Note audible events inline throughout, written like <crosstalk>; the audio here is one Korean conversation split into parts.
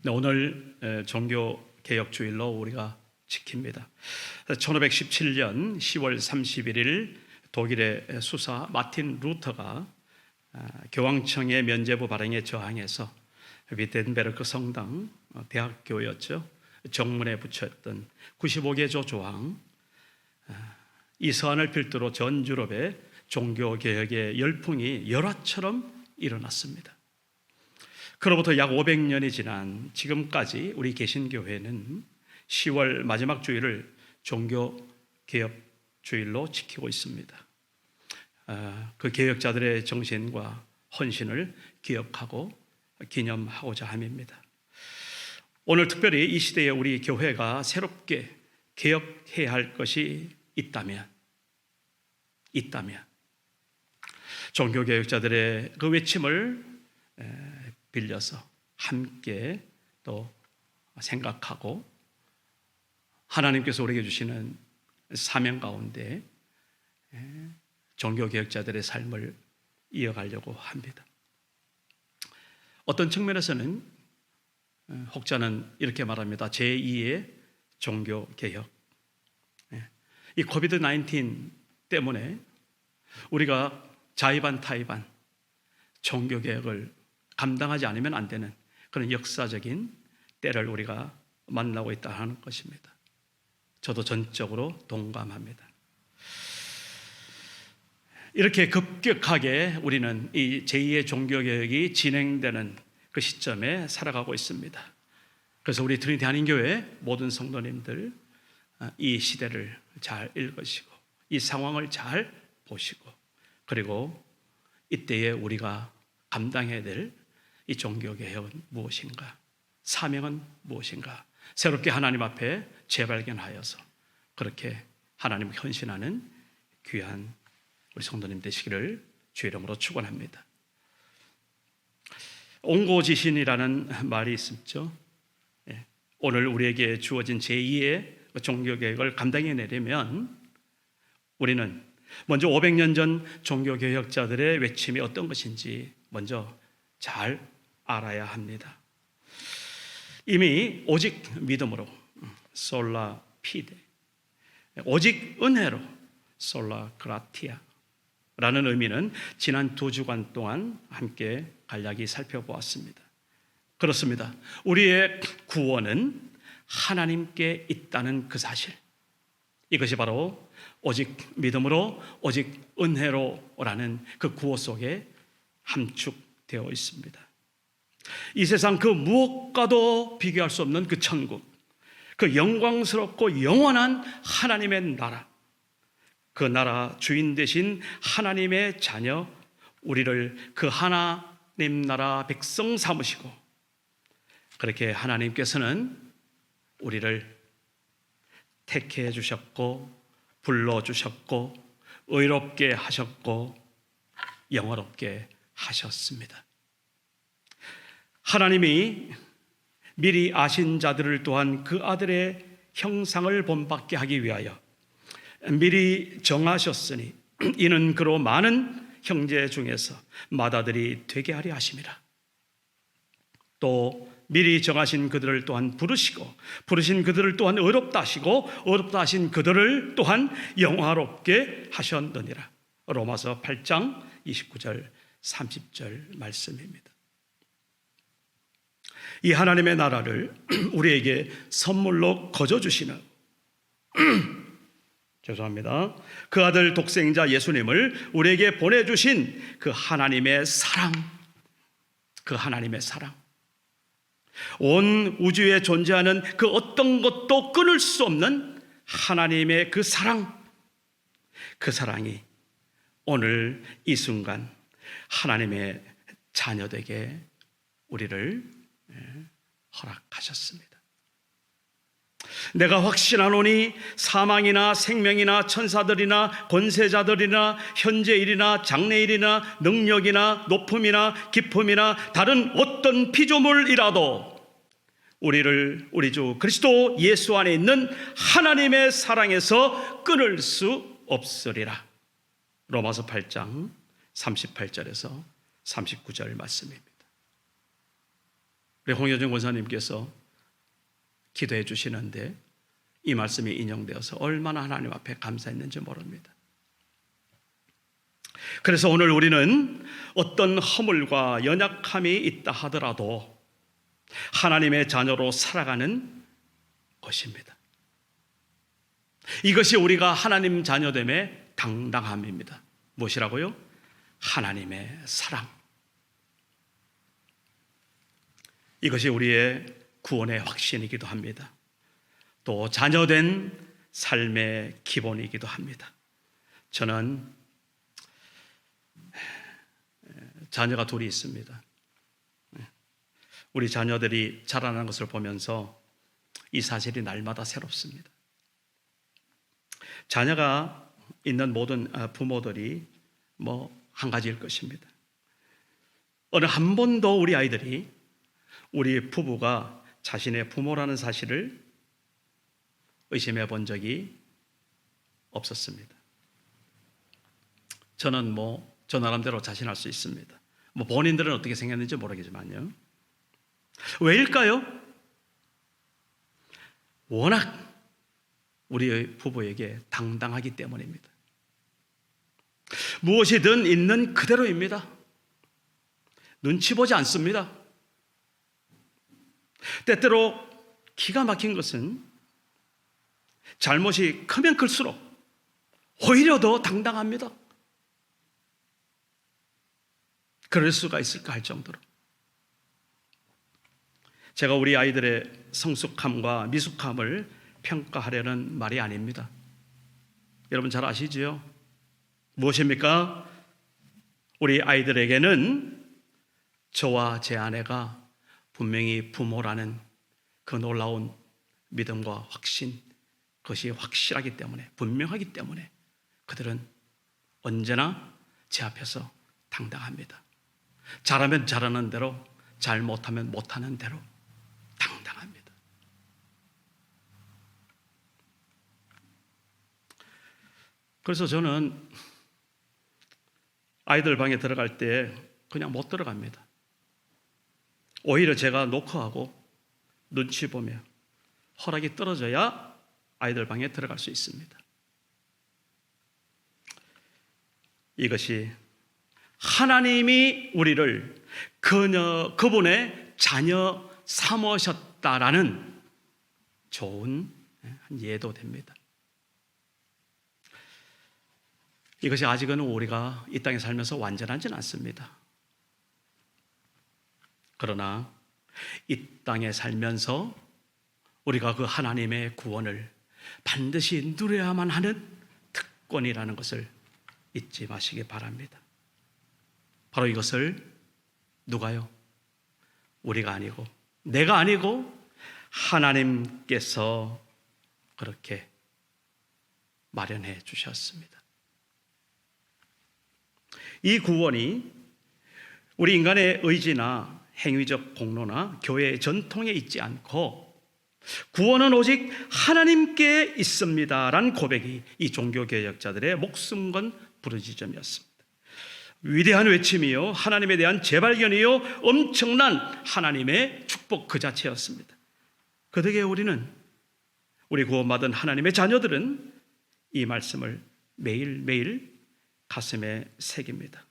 네, 오늘 에, 종교 개혁 주일로 우리가 지킵니다. 1517년 10월 31일 독일의 수사 마틴 루터가 아, 교황청의 면죄부 발행에 저항해서 위텐베르크 성당 어, 대학교였죠. 정문에 붙였던 95개조 조항 아, 이 서한을 필두로 전 유럽의 종교 개혁의 열풍이 열화처럼 일어났습니다. 그로부터 약 500년이 지난 지금까지 우리 개신교회는 10월 마지막 주일을 종교 개혁 주일로 지키고 있습니다. 아, 그 개혁자들의 정신과 헌신을 기억하고 기념하고자 함입니다. 오늘 특별히 이 시대에 우리 교회가 새롭게 개혁해야 할 것이 있다면, 있다면, 종교 개혁자들의 그 외침을 에, 빌려서 함께 또 생각하고 하나님께서 우리에게 주시는 사명 가운데 종교 개혁자들의 삶을 이어가려고 합니다. 어떤 측면에서는 어, 혹자는 이렇게 말합니다. 제2의 종교 개혁. 예. 이 코비드 19 때문에 우리가 자의반 타의반 종교 개혁을 감당하지 않으면 안 되는 그런 역사적인 때를 우리가 만나고 있다 하는 것입니다. 저도 전적으로 동감합니다. 이렇게 급격하게 우리는 이 제2의 종교개혁이 진행되는 그 시점에 살아가고 있습니다. 그래서 우리 트리니티 한인교회 모든 성도님들 아, 이 시대를 잘 읽으시고 이 상황을 잘 보시고 그리고 이때에 우리가 감당해야 될 이 종교개혁은 무엇인가? 사명은 무엇인가? 새롭게 하나님 앞에 재발견하여서 그렇게 하나님 헌신하는 귀한 우리 성도님 되시기를 주의 이름으로 축원합니다. 옹고지신이라는 말이 있죠. 예. 오늘 우리에게 주어진 제2의 종교개혁을 감당해내려면 우리는 먼저 500년 전 종교개혁자들의 외침이 어떤 것인지 먼저 잘 알아야 합니다. 이미 오직 믿음으로 솔라 피데 오직 은혜로 솔라 그라티아 라는 의미는 지난 두 주간 동안 함께 간략히 살펴보았습니다. 그렇습니다. 우리의 구원은 하나님께 있다는 그 사실. 이것이 바로 오직 믿음으로 오직 은혜로라는 그 구호 속에 함축되어 있습니다. 이 세상 그 무엇과도 비교할 수 없는 그 천국, 그 영광스럽고 영원한 하나님의 나라, 그 나라 주인 되신 하나님의 자녀, 우리를 그 하나님 나라 백성 삼으시고, 그렇게 하나님께서는 우리를 택해 주셨고, 불러 주셨고, 의롭게 하셨고, 영어롭게 하셨습니다. 하나님이 미리 아신 자들을 또한 그 아들의 형상을 본받게 하기 위하여 미리 정하셨으니 이는 그로 많은 형제 중에서 맏아들이 되게 하려 하심이라. 또 미리 정하신 그들을 또한 부르시고 부르신 그들을 또한 어렵다 하시고 어렵다 하신 그들을 또한 영화롭게 하셨느니라. 로마서 8장 29절 30절 말씀입니다. 이 하나님의 나라를 <clears throat> 우리에게 선물로 거저 주시는 <clears throat> 죄송합니다. 그 아들 독생자 예수님을 우리에게 보내 주신 그 하나님의 사랑, 그 하나님의 사랑. 온 우주에 존재하는 그 어떤 것도 끊을 수 없는 하나님의 그 사랑, 그 사랑이 오늘 이 순간 하나님의 자녀되게 우리를 허락하셨습니다. 내가 확신하노니 사망이나 생명이나 천사들이나 권세자들이나 현재일이나 장래일이나 능력이나 높음이나 깊음이나 다른 어떤 피조물이라도 우리를 우리 주 그리스도 예수 안에 있는 하나님의 사랑에서 끊을 수 없으리라. 로마서 8장 38절에서 39절 말씀입니다. 홍여정 권사님께서 기도해 주시는데 이 말씀이 인용되어서 얼마나 하나님 앞에 감사했는지 모릅니다. 그래서 오늘 우리는 어떤 허물과 연약함이 있다 하더라도 하나님의 자녀로 살아가는 것입니다. 이것이 우리가 하나님 자녀됨의 당당함입니다. 무엇이라고요? 하나님의 사랑. 이것이 우리의 구원의 확신이기도 합니다. 또 자녀된 삶의 기본이기도 합니다. 저는 자녀가 둘이 있습니다. 우리 자녀들이 자라나는 것을 보면서 이 사실이 날마다 새롭습니다. 자녀가 있는 모든 아, 부모들이 뭐 한 가지일 것입니다. 어느 한 번도 우리 아이들이 우리 부부가 자신의 부모라는 사실을 의심해 본 적이 없었습니다. 저는 뭐 저 나름대로 자신할 수 있습니다. 뭐 본인들은 어떻게 생겼는지 모르겠지만요. 왜일까요? 워낙 우리 부부에게 당당하기 때문입니다. 무엇이든 있는 그대로입니다. 눈치 보지 않습니다. 때때로 기가 막힌 것은 잘못이 크면 클수록 오히려 더 당당합니다. 그럴 수가 있을까 할 정도로. 제가 우리 아이들의 성숙함과 미숙함을 평가하려는 말이 아닙니다. 여러분 잘 아시지요? 무엇입니까? 우리 아이들에게는 저와 제 아내가 분명히 부모라는 그 놀라운 믿음과 확신, 그것이 확실하기 때문에, 분명하기 때문에 그들은 언제나 제 앞에서 당당합니다. 잘하면 잘하는 대로, 잘 못하면 못하는 대로 당당합니다. 그래서 저는 아이들 방에 들어갈 때 그냥 못 들어갑니다. 오히려 제가 노크하고 눈치 보며 허락이 떨어져야 아이들 방에 들어갈 수 있습니다. 이것이 하나님이 우리를 그녀, 그분의 자녀 삼으셨다라는 좋은 예도 됩니다. 이것이 아직은 우리가 이 땅에 살면서 완전하지는 않습니다. 그러나 이 땅에 살면서 우리가 그 하나님의 구원을 반드시 누려야만 하는 특권이라는 것을 잊지 마시기 바랍니다. 바로 이것을 누가요? 우리가 아니고 내가 아니고 하나님께서 그렇게 마련해 주셨습니다. 이 구원이 우리 인간의 의지나 행위적 공로나 교회의 전통에 있지 않고 구원은 오직 하나님께 있습니다라는 고백이 이 종교 개혁자들의 목숨 건 부르짖음이었습니다. 위대한 외침이요 하나님에 대한 재발견이요 엄청난 하나님의 축복 그 자체였습니다. 그 덕에 우리는 우리 구원받은 하나님의 자녀들은 이 말씀을 매일매일 가슴에 새깁니다.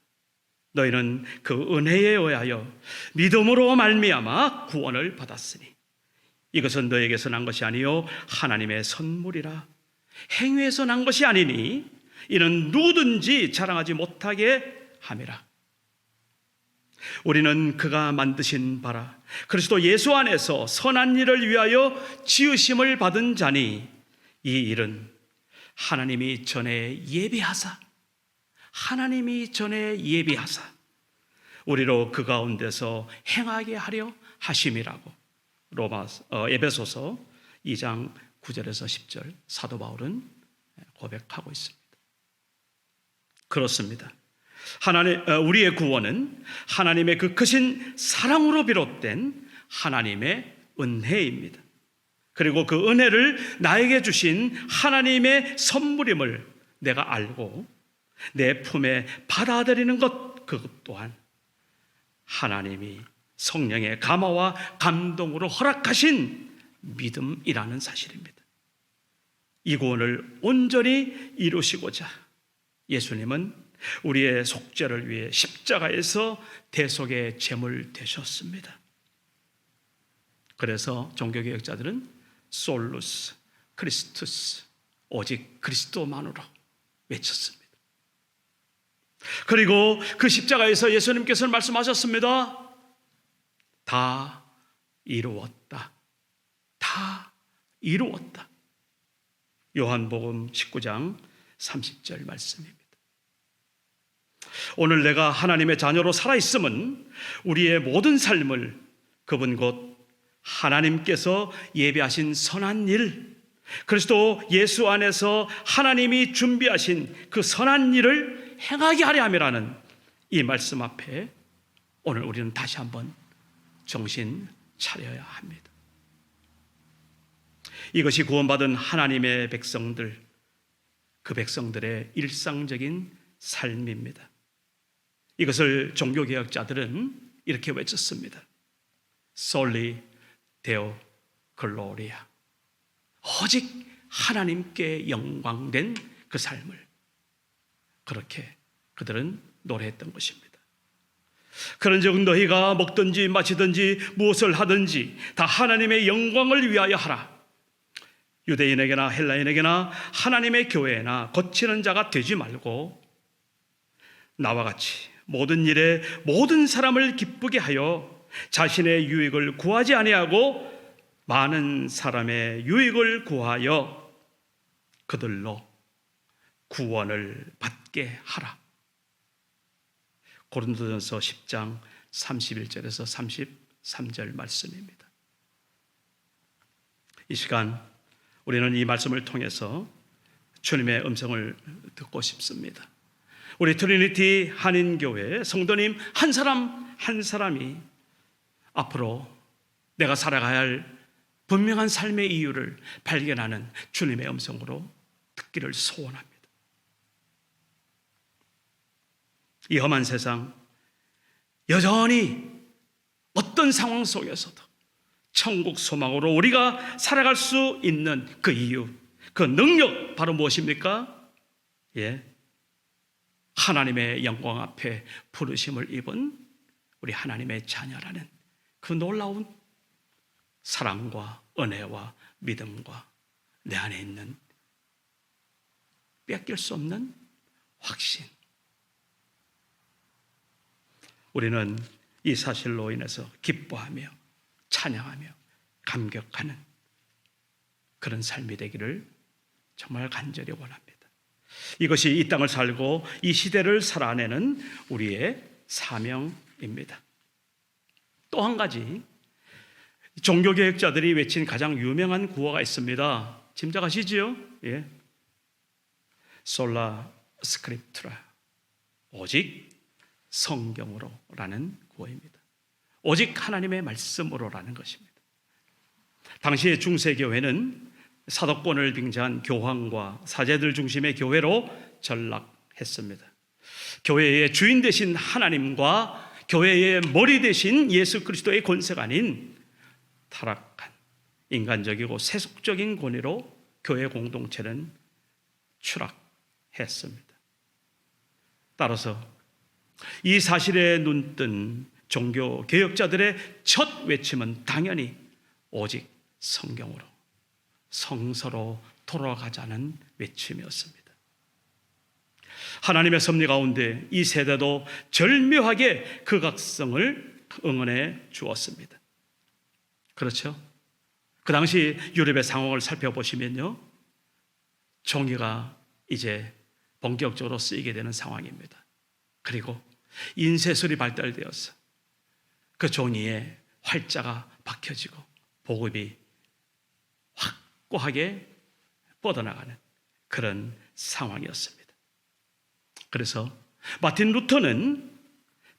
너희는 그 은혜에 의하여 믿음으로 말미암아 구원을 받았으니 이것은 너에게서 난 것이 아니요 하나님의 선물이라 행위에서 난 것이 아니니 이는 누구든지 자랑하지 못하게 함이라. 우리는 그가 만드신 바라 그리스도 예수 안에서 선한 일을 위하여 지으심을 받은 자니 이 일은 하나님이 전에 예비하사 하나님이 전에 예비하사 우리로 그 가운데서 행하게 하려 하심이라고 로마 어, 에베소서 2장 9절에서 10절 사도 바울은 고백하고 있습니다. 그렇습니다. 하나님 어, 우리의 구원은 하나님의 그 크신 사랑으로 비롯된 하나님의 은혜입니다. 그리고 그 은혜를 나에게 주신 하나님의 선물임을 내가 알고 내 품에 받아들이는 것 그것 또한 하나님이 성령의 감화와 감동으로 허락하신 믿음이라는 사실입니다. 이 구원을 온전히 이루시고자 예수님은 우리의 속죄를 위해 십자가에서 대속의 제물 되셨습니다. 그래서 종교개혁자들은 솔루스, 크리스투스, 오직 그리스도만으로 외쳤습니다. 그리고 그 십자가에서 예수님께서는 말씀하셨습니다. 다 이루었다. 다 이루었다. 요한복음 19장 30절 말씀입니다. 오늘 내가 하나님의 자녀로 살아있음은 우리의 모든 삶을 그분 곧 하나님께서 예배하신 선한 일, 그리스도 예수 안에서 하나님이 준비하신 그 선한 일을 행하게 하려 함이라는 이 말씀 앞에 오늘 우리는 다시 한번 정신 차려야 합니다. 이것이 구원받은 하나님의 백성들, 그 백성들의 일상적인 삶입니다. 이것을 종교개혁자들은 이렇게 외쳤습니다. 솔리 데오 글로리아. 오직 하나님께 영광된 그 삶을 그렇게 그들은 노래했던 것입니다. 그런즉 너희가 먹든지 마시든지 무엇을 하든지 다 하나님의 영광을 위하여 하라. 유대인에게나 헬라인에게나 하나님의 교회나 거치는 자가 되지 말고 나와 같이 모든 일에 모든 사람을 기쁘게 하여 자신의 유익을 구하지 아니하고 많은 사람의 유익을 구하여 그들로 구원을 받게 하라. 고린도전서 10장 31절에서 33절 말씀입니다. 이 시간 우리는 이 말씀을 통해서 주님의 음성을 듣고 싶습니다. 우리 트리니티 한인교회 성도님 한 사람 한 사람이 앞으로 내가 살아가야 할 분명한 삶의 이유를 발견하는 주님의 음성으로 듣기를 소원합니다. 이 험한 세상 여전히 어떤 상황 속에서도 천국 소망으로 우리가 살아갈 수 있는 그 이유, 그 능력 바로 무엇입니까? 예. 하나님의 영광 앞에 부르심을 입은 우리 하나님의 자녀라는 그 놀라운 사랑과 은혜와 믿음과 내 안에 있는 뺏길 수 없는 확신. 우리는 이 사실로 인해서 기뻐하며 찬양하며 감격하는 그런 삶이 되기를 정말 간절히 원합니다. 이것이 이 땅을 살고 이 시대를 살아내는 우리의 사명입니다. 또 한 가지 종교개혁자들이 외친 가장 유명한 구호가 있습니다. 짐작하시지요? 예. 솔라 스크립트라. 오직 성경으로라는 구호입니다. 오직 하나님의 말씀으로라는 것입니다. 당시의 중세교회는 사도권을 빙자한 교황과 사제들 중심의 교회로 전락했습니다. 교회의 주인 되신 하나님과 교회의 머리 되신 예수 그리스도의 권세가 아닌 타락한 인간적이고 세속적인 권위로 교회 공동체는 추락했습니다. 따라서 이 사실에 눈뜬 종교 개혁자들의 첫 외침은 당연히 오직 성경으로 성서로 돌아가자는 외침이었습니다. 하나님의 섭리 가운데 이 세대도 절묘하게 그 각성을 응원해 주었습니다. 그렇죠? 그 당시 유럽의 상황을 살펴보시면요. 종이가 이제 본격적으로 쓰이게 되는 상황입니다. 그리고 인쇄술이 발달되어서 그 종이에 활자가 박혀지고 보급이 확고하게 뻗어나가는 그런 상황이었습니다. 그래서 마틴 루터는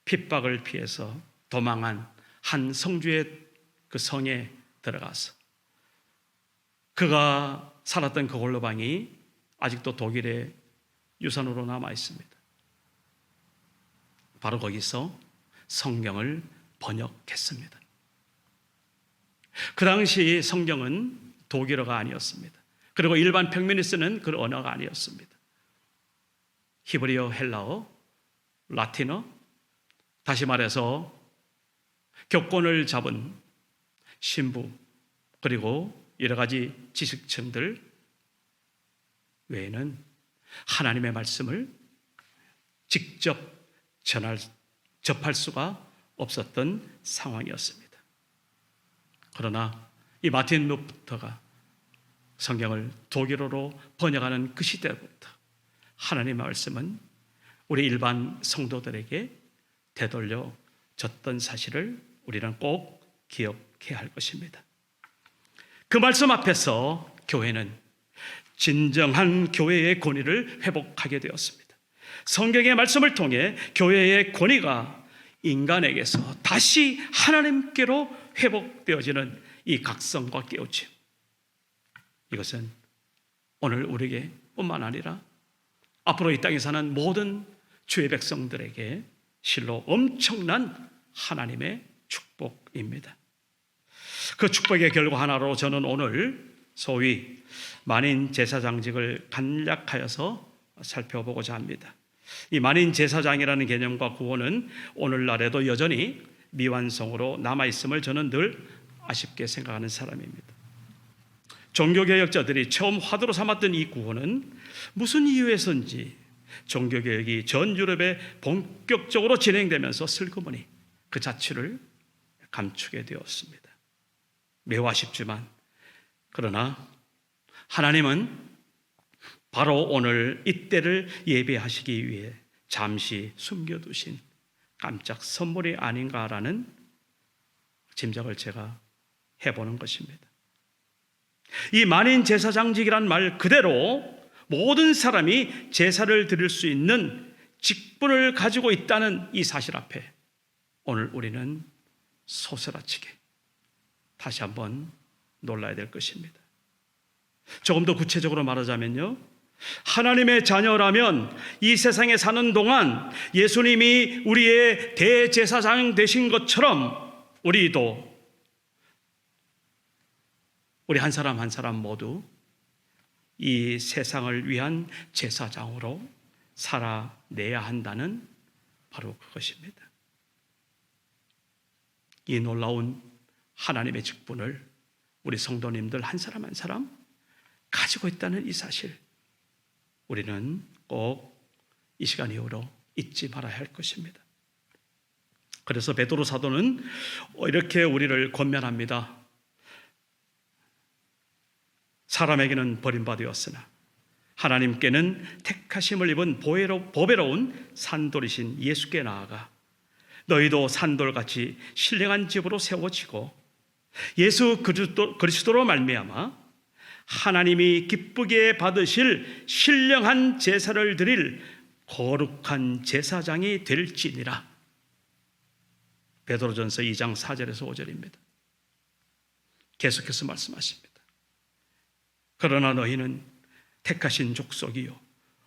핍박을 피해서 도망한 한 성주의 그 성에 들어가서 그가 살았던 그 홀로방이 아직도 독일의 유산으로 남아 있습니다. 바로 거기서 성경을 번역했습니다. 그 당시 성경은 독일어가 아니었습니다. 그리고 일반 평민이 쓰는 그 언어가 아니었습니다. 히브리어, 헬라어, 라틴어, 다시 말해서 교권을 잡은 신부 그리고 여러 가지 지식층들 외에는 하나님의 말씀을 직접 전할 접할 수가 없었던 상황이었습니다. 그러나 이 마틴 루터가 성경을 독일어로 번역하는 그 시대부터 하나님의 말씀은 우리 일반 성도들에게 되돌려졌던 사실을 우리는 꼭 기억해야 할 것입니다. 그 말씀 앞에서 교회는 진정한 교회의 권위를 회복하게 되었습니다. 성경의 말씀을 통해 교회의 권위가 인간에게서 다시 하나님께로 회복되어지는 이 각성과 깨우침. 이것은 오늘 우리에게 뿐만 아니라 앞으로 이 땅에 사는 모든 주의 백성들에게 실로 엄청난 하나님의 축복입니다. 그 축복의 결과 하나로 저는 오늘 소위 만인 제사장직을 간략하여서 살펴보고자 합니다. 이 만인 제사장이라는 개념과 구호는 오늘날에도 여전히 미완성으로 남아 있음을 저는 늘 아쉽게 생각하는 사람입니다. 종교개혁자들이 처음 화두로 삼았던 이 구호는 무슨 이유에서인지 종교개혁이 전 유럽에 본격적으로 진행되면서 슬그머니 그 자취를 감추게 되었습니다. 매우 아쉽지만 그러나 하나님은 바로 오늘 이때를 예배하시기 위해 잠시 숨겨두신 깜짝 선물이 아닌가라는 짐작을 제가 해보는 것입니다. 이 만인 제사장직이란 말 그대로 모든 사람이 제사를 드릴 수 있는 직분을 가지고 있다는 이 사실 앞에 오늘 우리는 소스라치게 다시 한번 놀라야 될 것입니다. 조금 더 구체적으로 말하자면요. 하나님의 자녀라면 이 세상에 사는 동안 예수님이 우리의 대제사장 되신 것처럼 우리도 우리 한 사람 한 사람 모두 이 세상을 위한 제사장으로 살아내야 한다는 바로 그것입니다. 이 놀라운 하나님의 직분을 우리 성도님들 한 사람 한 사람 가지고 있다는 이 사실 우리는 꼭 이 시간 이후로 잊지 말아야 할 것입니다. 그래서 베드로 사도는 이렇게 우리를 권면합니다. 사람에게는 버림받았으나 하나님께는 택하심을 입은 보배로, 보배로운 산돌이신 예수께 나아가 너희도 산돌같이 신령한 집으로 세워지고 예수 그리스도, 그리스도로 말미암아 하나님이 기쁘게 받으실 신령한 제사를 드릴 거룩한 제사장이 될지니라. 베드로전서 2장 4절에서 5절입니다. 계속해서 말씀하십니다. 그러나 너희는 택하신 족속이요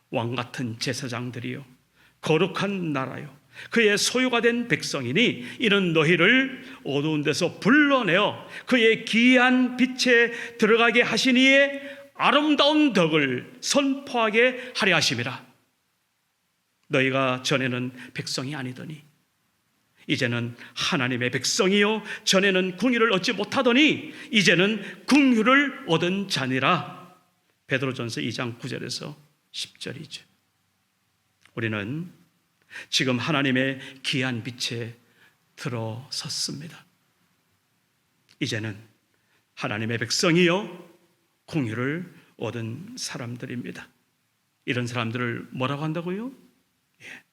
왕 같은 제사장들이요 거룩한 나라요 그의 소유가 된 백성이니 이는 너희를 어두운 데서 불러내어 그의 귀한 빛에 들어가게 하시니에 아름다운 덕을 선포하게 하려 하심이라 너희가 전에는 백성이 아니더니 이제는 하나님의 백성이요 전에는 궁유를 얻지 못하더니 이제는 궁유를 얻은 자니라 베드로전서 2장 9절에서 10절이죠. 우리는 지금 하나님의 귀한 빛에 들어섰습니다. 이제는 하나님의 백성이요 궁유를 얻은 사람들입니다. 이런 사람들을 뭐라고 한다고요? 예,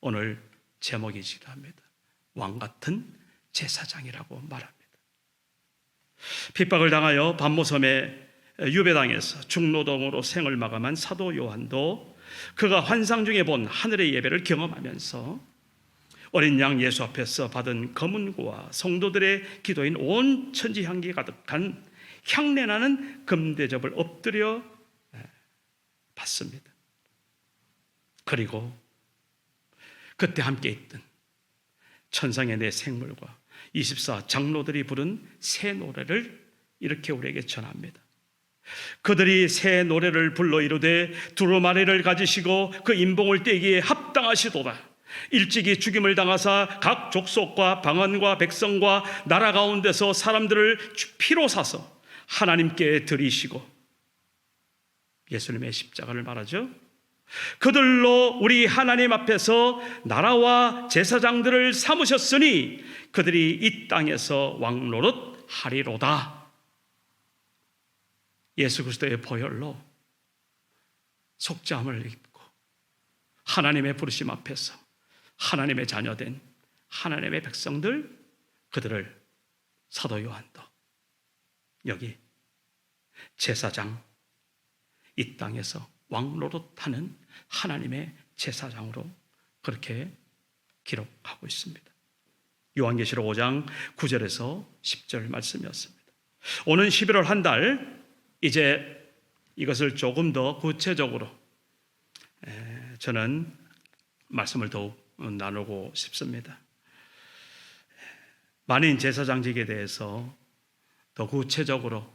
오늘 제목이기도 합니다. 왕 같은 제사장이라고 말합니다. 핍박을 당하여 반모섬에 유배당해서 중노동으로 생을 마감한 사도 요한도 그가 환상 중에 본 하늘의 예배를 경험하면서 어린 양 예수 앞에서 받은 검은고와 성도들의 기도인 온 천지 향기 가득한 향내나는 금대접을 엎드려 받습니다. 그리고 그때 함께 있던 천상의 내 생물과 24 장로들이 부른 새 노래를 이렇게 우리에게 전합니다. 그들이 새 노래를 불러 이르되 두루마리를 가지시고 그 인봉을 떼기에 합당하시도다. 일찍이 죽임을 당하사 각 족속과 방언과 백성과 나라 가운데서 사람들을 피로 사서 하나님께 드리시고 예수님의 십자가를 말하죠. 그들로 우리 하나님 앞에서 나라와 제사장들을 삼으셨으니 그들이 이 땅에서 왕노릇 하리로다. 예수 그리스도의 보혈로 속죄함을 입고 하나님의 부르심 앞에서 하나님의 자녀된 하나님의 백성들 그들을 사도 요한도 여기 제사장 이 땅에서 왕노릇하는 하나님의 제사장으로 그렇게 기록하고 있습니다. 요한계시록 5장 9절에서 10절 말씀이었습니다. 오는 11월 한 달 이제 이것을 조금 더 구체적으로 에, 저는 말씀을 더욱 나누고 싶습니다. 만인 제사장직에 대해서 더 구체적으로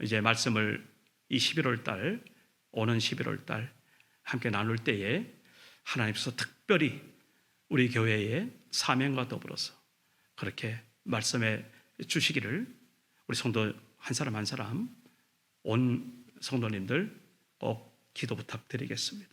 이제 말씀을 이 11월 달 오는 11월 달 함께 나눌 때에 하나님께서 특별히 우리 교회의 사명과 더불어서 그렇게 말씀해 주시기를 우리 성도 한 사람 한 사람 온 성도님들 꼭 기도 부탁드리겠습니다.